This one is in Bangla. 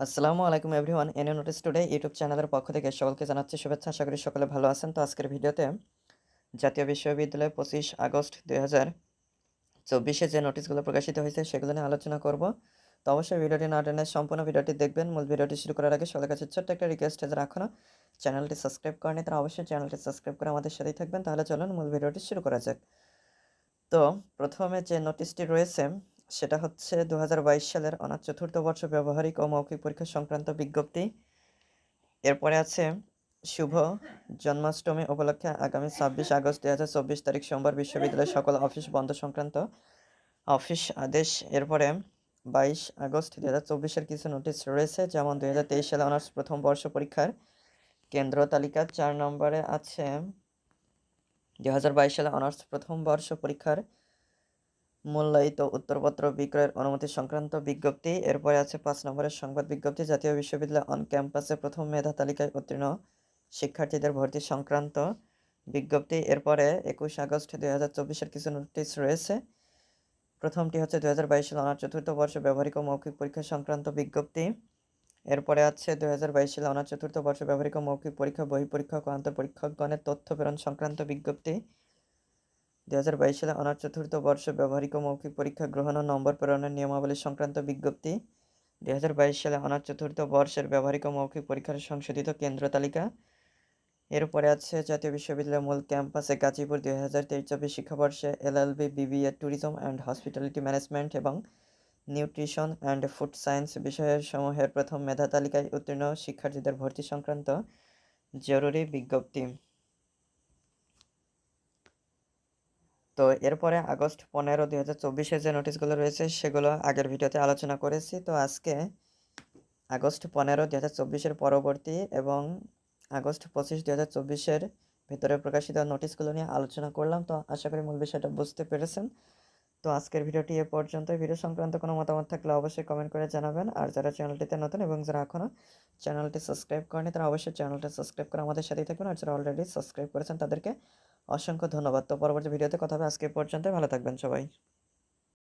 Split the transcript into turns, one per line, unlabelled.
আসসালামু আলাইকুম everyone NA notice today YouTube চ্যানেলের পক্ষ থেকে সকলকে জানাচ্ছি শুভেচ্ছা। আশা করি সকলে ভালো আছেন। তো আজকের ভিডিওতে জাতীয় বিশ্ববিদ্যালয় পঁচিশ আগস্ট দুই হাজার চব্বিশে যে নোটিশগুলো প্রকাশিত হয়েছে সেগুলো নিয়ে আলোচনা করব। তো অবশ্যই ভিডিওটি না টেনে সম্পূর্ণ ভিডিওটি দেখবেন। মূল ভিডিওটি শুরু করার আগে সবার কাছে ছোট্ট একটা রিকোয়েস্ট যারা এখনও চ্যানেলটি সাবস্ক্রাইব করেনি তারা অবশ্যই চ্যানেলটি সাবস্ক্রাইব করে আমাদের সাথেই থাকবেন। তাহলে চলুন মূল ভিডিওটি শুরু করা যাক। তো প্রথমে যে নোটিশটি রয়েছে সেটা হচ্ছে দু হাজার বাইশ সালের অনাথ চতুর্থ বর্ষ ব্যবহারিক ও মৌখিক পরীক্ষা সংক্রান্ত বিজ্ঞপ্তি। এরপরে আছে, শুভ জন্মাষ্টমী উপলক্ষে আগামী ছাব্বিশ আগস্ট দুই হাজার চব্বিশ তারিখ সোমবার বিশ্ববিদ্যালয়ের সকল অফিস বন্ধ সংক্রান্ত অফিস আদেশ। এরপরে বাইশ আগস্ট দুই হাজার চব্বিশের কিছু নোটিশ রয়েছে, যেমন দুই হাজার তেইশ সালে অনার্স প্রথম বর্ষ পরীক্ষার কেন্দ্র তালিকা। চার নম্বরে আছে দুই হাজার বাইশ সালে অনার্স প্রথম বর্ষ পরীক্ষার মূল্যায়িত উত্তরপত্র বিক্রয়ের অনুমতি সংক্রান্ত বিজ্ঞপ্তি। এরপরে আছে পাঁচ নম্বরের সংবাদ বিজ্ঞপ্তি। জাতীয় বিশ্ববিদ্যালয় অন ক্যাম্পাসে প্রথম মেধা তালিকায় উত্তীর্ণ শিক্ষার্থীদের ভর্তি সংক্রান্ত বিজ্ঞপ্তি। এরপরে একুশ আগস্ট দুই হাজার চব্বিশের কিছু নোটিশ রয়েছে। প্রথমটি হচ্ছে দুই হাজার বাইশ সাল অনার চতুর্থ বর্ষ ব্যবহারিক ও মৌখিক পরীক্ষা সংক্রান্ত বিজ্ঞপ্তি। এরপরে আছে দুই হাজার বাইশ সালে অনার চতুর্থ বর্ষ ব্যবহারিক ও মৌখিক পরীক্ষা বহি পরীক্ষক ও আন্তঃপরীক্ষকগণের তথ্য প্রেরণ সংক্রান্ত বিজ্ঞপ্তি। দুই হাজার বাইশ সালে অনার চতুর্থ বর্ষ ব্যবহারিক ও মৌখিক পরীক্ষা গ্রহণ ও নম্বর প্রেরণের নিয়মাবলী সংক্রান্ত বিজ্ঞপ্তি। দু হাজার বাইশ সালে অনার চতুর্থ বর্ষের ব্যবহারিক ও মৌখিক পরীক্ষার সংশোধিত কেন্দ্র তালিকা। এরপরে আছে জাতীয় বিশ্ববিদ্যালয়ের মূল ক্যাম্পাসে গাজীপুর দুই হাজার তেইশ চব্বিশ শিক্ষাবর্ষে L LLB BBA tourism and hospitality management এবং নিউট্রিশন অ্যান্ড ফুড সায়েন্স বিষয়ের সমূহের প্রথম মেধা তালিকায় উত্তীর্ণ শিক্ষার্থীদের ভর্তি সংক্রান্ত জরুরি বিজ্ঞপ্তি। তো এরপরে আগস্ট পনেরো, দুই হাজার চব্বিশে যে নোটিশগুলো রয়েছে, সেগুলো আগের ভিডিওতে আলোচনা করেছি। তো আজকে আগস্ট পনেরো, দুই হাজার চব্বিশের পরবর্তী এবং আগস্ট পঁচিশ, দুই হাজার চব্বিশের ভিতরে প্রকাশিত নোটিশগুলো নিয়ে আলোচনা করলাম। তো আশা করি মূল বিষয়টা বুঝতে পেরেছেন। তো আজকের ভিডিওটি এ পর্যন্ত। ভিডিও সংক্রান্ত কোনো মতামত থাকলে অবশ্যই কমেন্ট করে জানাবেন। আর যারা চ্যানেলটিতে নতুন এবং যারা এখনও চ্যানেলটি সাবস্ক্রাইব করেনি তারা অবশ্যই চ্যানেলটি সাবস্ক্রাইব করে আমাদের সাথেই থাকবেন আর যারা অলরেডি সাবস্ক্রাইব করেছেন, তাদেরকে অসংখ্য ধন্যবাদ। তো পরবর্তী ভিডিওতে কথা হবে। আজকে পর্যন্ত ভালো থাকবেন সবাই।